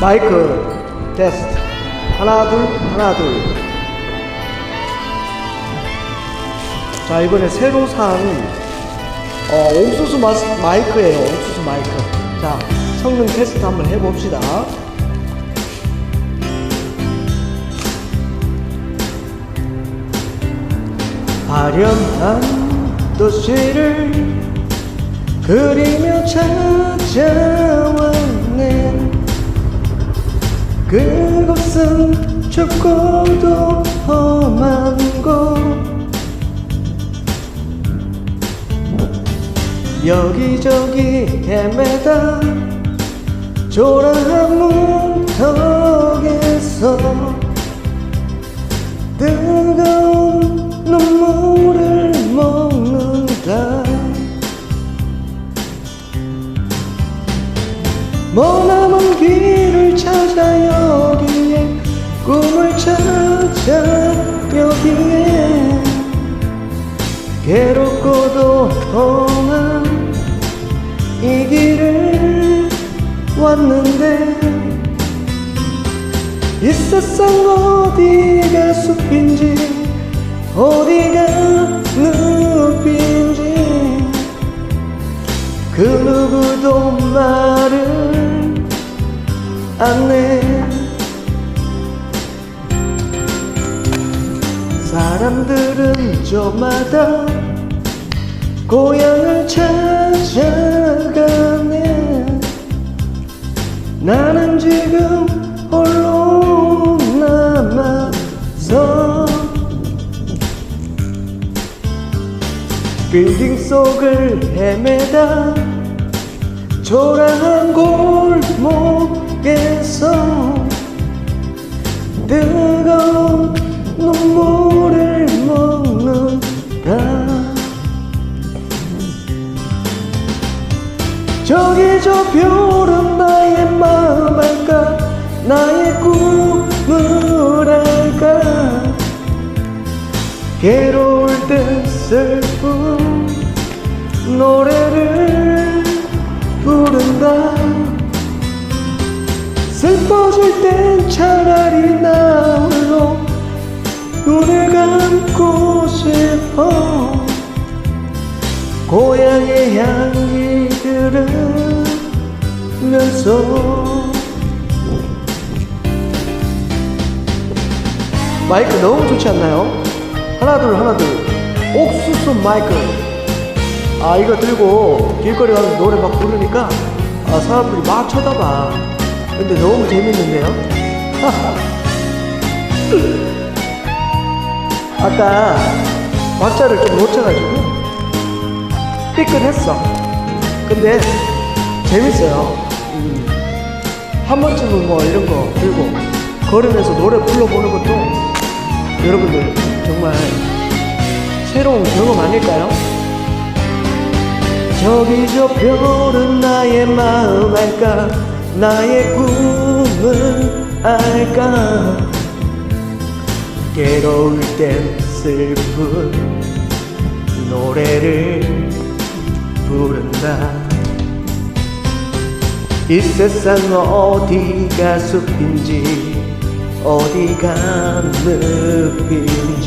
마이크 테스트. 하나 둘 하나 둘자 이번에 새로 산 어, 옥수수 마이크예요 옥수수 마이크. 자 성능 테스트 한번 해봅시다. 아련한 도시를 그리며 찾아왔네 그곳은 좁고도 험한 곳. 여기저기 헤매다. 초라한 문 찾아 여기에 괴롭고도 험한 이 길을 왔는데 이 세상 어디가 숲인지 어디가 늪인지 그 누구도 말을 안해 사람들은 저마다 고향을 찾아가네. 나는 지금 홀로 남아서 빌딩 속을 헤매다 초라한 골목에서 뜨거운 저기 저 별은 나의 마음 알까? 나의 꿈을 알까? 괴로울 때 슬픈 노래를 부른다. 슬퍼질 땐 차라리 나 홀로 눈을 감고 싶어 고향의 향기 들으면서 마이크 너무 좋지 않나요? 하나 둘 하나 둘 옥수수 마이크 아 이거 들고 길거리 가서 노래 막 부르니까 아 사람들이 막 쳐다봐 근데 너무 재밌는데요? 아까 박자를 좀 놓쳐가지고 삐끗했어. 근데 재밌어요. 음, 한 번쯤은 뭐 이런 거 들고 걸으면서 노래 불러보는 것도 여러분들 정말 새로운 경험 아닐까요? 저기 저 별은 나의 마음 알까? 나의 꿈을 알까? 괴로울 땐 슬픈 노래를 부른다. 이 세상 어디가 숲인지 어디가 늪인지